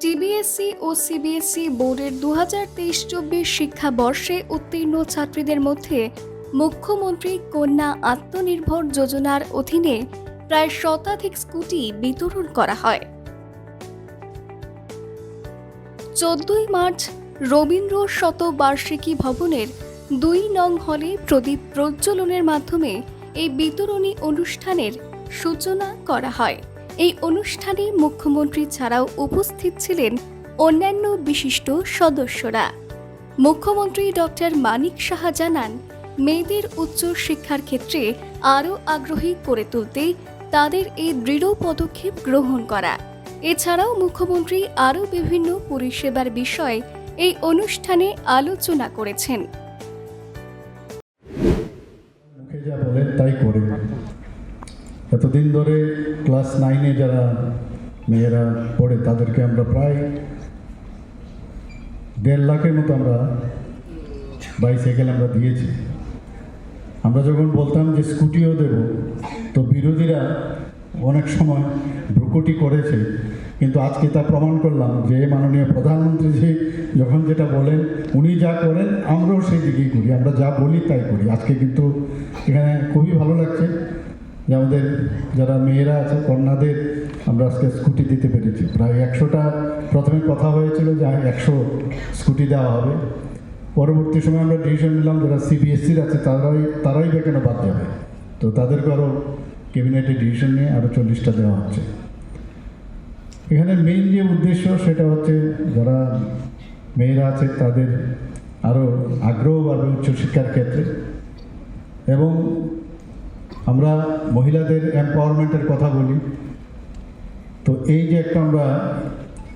TBSC ও CBSE বোর্ডের দু হাজার তেইশ চব্বিশ শিক্ষাবর্ষে উত্তীর্ণ ছাত্রীদের মধ্যে মুখ্যমন্ত্রী কন্যা আত্মনির্ভর যোজনার অধীনে প্রায় শতাধিক স্কুটি বিতরণ করা হয়। চোদ্দই মার্চ রবীন্দ্র শতবার্ষিকী ভবনের দুই নং হলে প্রদীপ প্রজ্বলনের মাধ্যমে এই বিতরণী অনুষ্ঠানের সূচনা করা হয়। এই অনুষ্ঠানে মুখ্যমন্ত্রী ছাড়াও উপস্থিত ছিলেন অন্যান্য বিশিষ্ট সদস্যরা। মুখ্যমন্ত্রী ডক্টর মানিক সাহা জানান, মেয়েদের উচ্চ শিক্ষার ক্ষেত্রে আরও আগ্রহী করে তুলতে তাদের এই দৃঢ় পদক্ষেপ গ্রহণ করা। এছাড়াও মুখ্যমন্ত্রী আরও বিভিন্ন পরিষেবার বিষয়ে এই অনুষ্ঠানে আলোচনা করেছেন। এতদিন ধরে ক্লাস নাইনে যারা মেয়েরা পড়ে, তাদেরকে আমরা প্রায় দেড় লাখের মতো আমরা বাইসাইকেল আমরা দিয়েছি। আমরা যখন বলতাম যে স্কুটিও দেব, তো বিরোধীরা অনেক সময় ভ্রুকুটি করেছে। কিন্তু আজকে তা প্রমাণ করলাম যে মাননীয় প্রধানমন্ত্রী যে যখন যেটা বলেন, উনি যা করেন, আমরাও সেই দিকেই করি। আমরা যা বলি তাই করি। আজকে কিন্তু এখানে খুবই ভালো লাগছে। আমাদের যারা মেয়েরা আছে, কন্যাদের আমরা আজকে স্কুটি দিতে পেরেছি। প্রায় একশোটা, প্রথমে কথা হয়েছিল যে একশো স্কুটি দেওয়া হবে। পরবর্তী সময় আমরা ডিসিশন নিলাম, যারা সিবিএসসির আছে, তারাই তারাই বা কেন বাদ যাবে তো তাদেরকে আরও ক্যাবিনেটে ডিসিশন নিয়ে আরও চল্লিশটা দেওয়া হচ্ছে। এখানে মেইন যে উদ্দেশ্য, সেটা হচ্ছে যারা মেয়েরা আছে, তাদের আরও আগ্রহ বাড়বে উচ্চশিক্ষার ক্ষেত্রে। এবং আমরা মহিলাদের এম্পাওয়ারমেন্টের কথা বলি। তো এই যে একটা আমরা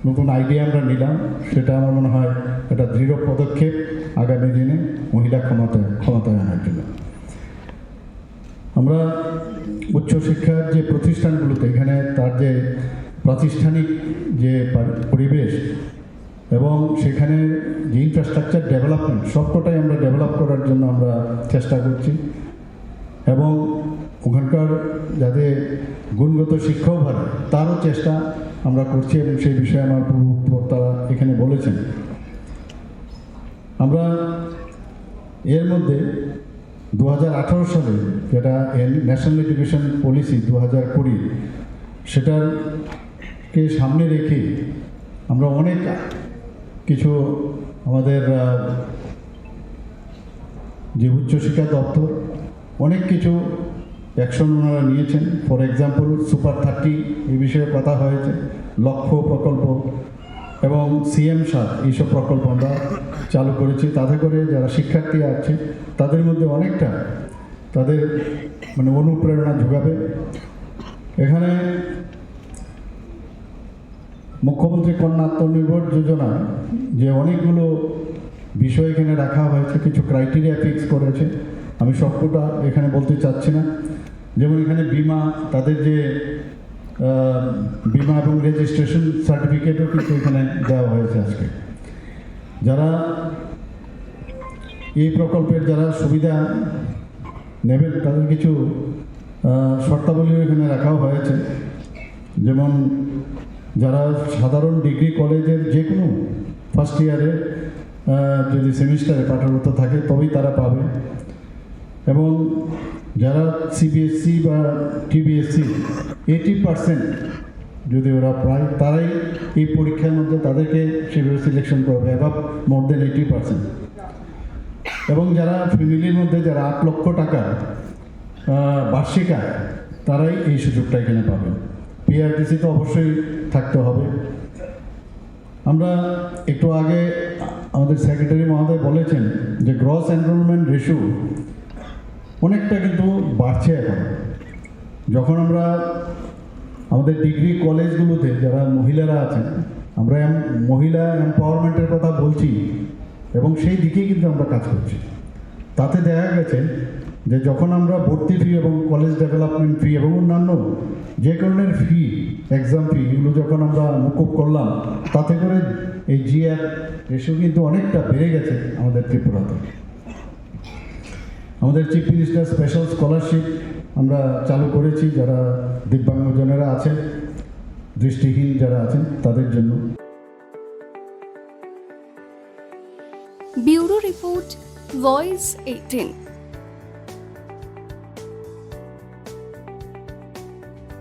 নতুন আইডিয়া আমরা নিলাম, সেটা আমার মনে হয় একটা দৃঢ় পদক্ষেপ আগামী দিনে মহিলা ক্ষমতা ক্ষমতায় আনার জন্য। আমরা উচ্চশিক্ষার যে প্রতিষ্ঠানগুলোতে, এখানে তার যে প্রাতিষ্ঠানিক যে পরিবেশ এবং সেখানে যে ইনফ্রাস্ট্রাকচার ডেভেলপমেন্ট সবকটাই আমরা ডেভেলপ করার জন্য আমরা চেষ্টা করছি। এবং ওখানকার যাতে গুণগত শিক্ষাও ভালো, তারও চেষ্টা আমরা করছি এবং সেই বিষয়ে আমার পূর্ববর্তী বক্তারা এখানে বলেছেন। আমরা এর মধ্যে দু হাজার আঠারো সালে যেটা ন্যাশনাল এডুকেশন পলিসি দু হাজার কুড়ি সেটারকে সামনে রেখে আমরা অনেক কিছু আমাদের যে উচ্চশিক্ষা দপ্তর, অনেক কিছু অ্যাকশন ওনারা নিয়েছেন। ফর এক্সাম্পল, সুপার থার্টি এ বিষয়ে কথা হয়েছে, লক্ষ্য প্রকল্প এবং সিএম সাত এইসব প্রকল্প আমরা চালু করেছি। তাতে করে যারা শিক্ষার্থী আছে, তাদের মধ্যে অনেকটা তাদের মানে অনুপ্রেরণা যোগাবে। এখানে মুখ্যমন্ত্রী কন্যা আত্মনির্ভর যোজনা, যে অনেকগুলো বিষয় এখানে রাখা হয়েছে, কিছু ক্রাইটেরিয়া ফিক্স করেছে। আমি সবকটা এখানে বলতে চাচ্ছি না। যেমন এখানে বিমা, তাদের যে বিমা এবং রেজিস্ট্রেশন সার্টিফিকেটও কিন্তু এখানে দেওয়া হয়েছে আজকে। যারা এই প্রকল্পের যারা সুবিধা নেবেন, তাদের কিছু শর্তাবলীও এখানে রাখাও হয়েছে। যেমন যারা সাধারণ ডিগ্রি কলেজের যে কোনো ফার্স্ট ইয়ারে যদি সেমিস্টারে পাঠরত থাকে, তবেই তারা পাবে। এবং যারা সিবিএসসি বা টিবিএসসি এইটি পার্সেন্ট যদি ওরা পায়, তারাই এই পরীক্ষার মধ্যে তাদেরকে সেভাবে সিলেকশন করবে অ্যাভাব মোর দেন এইটি পার্সেন্ট এবং যারা ফ্যামিলির মধ্যে যারা আট লক্ষ টাকা বার্ষিক আয়, তারাই এই সুযোগটা এখানে পাবেন পিআরটিসি তো অবশ্যই থাকতে হবে। আমরা একটু আগে আমাদের সেক্রেটারি মহোদয় বলেছেন যে গ্রস এনরোলমেন্ট রেশিও অনেকটা কিন্তু বাড়ছে এখন। যখন আমরা আমাদের ডিগ্রি কলেজগুলোতে যারা মহিলারা আছেন, আমরা মহিলা এম্পাওয়ারমেন্টের কথা বলছি এবং সেই দিকেই কিন্তু আমরা কাজ করছি। তাতে দেখা গেছে যে যখন আমরা ভর্তি ফি এবং কলেজ ডেভেলপমেন্ট ফি এবং অন্যান্য যে কারণের ফি এক্সাম ফি এগুলো যখন আমরা মুকুব করলাম, তাতে করে এই জিআর রেশিও কিন্তু অনেকটা বেড়ে গেছে আমাদের ত্রিপুরাতে। আমাদের চিফ মিনিস্টার স্পেশাল স্কলারশিপ আমরা চালু করেছি, যারা দিব্যাঙ্গজনেরা আছেন, দৃষ্টিহীন যারা আছেন, তাদের জন্য। Bureau report, voice eighteen.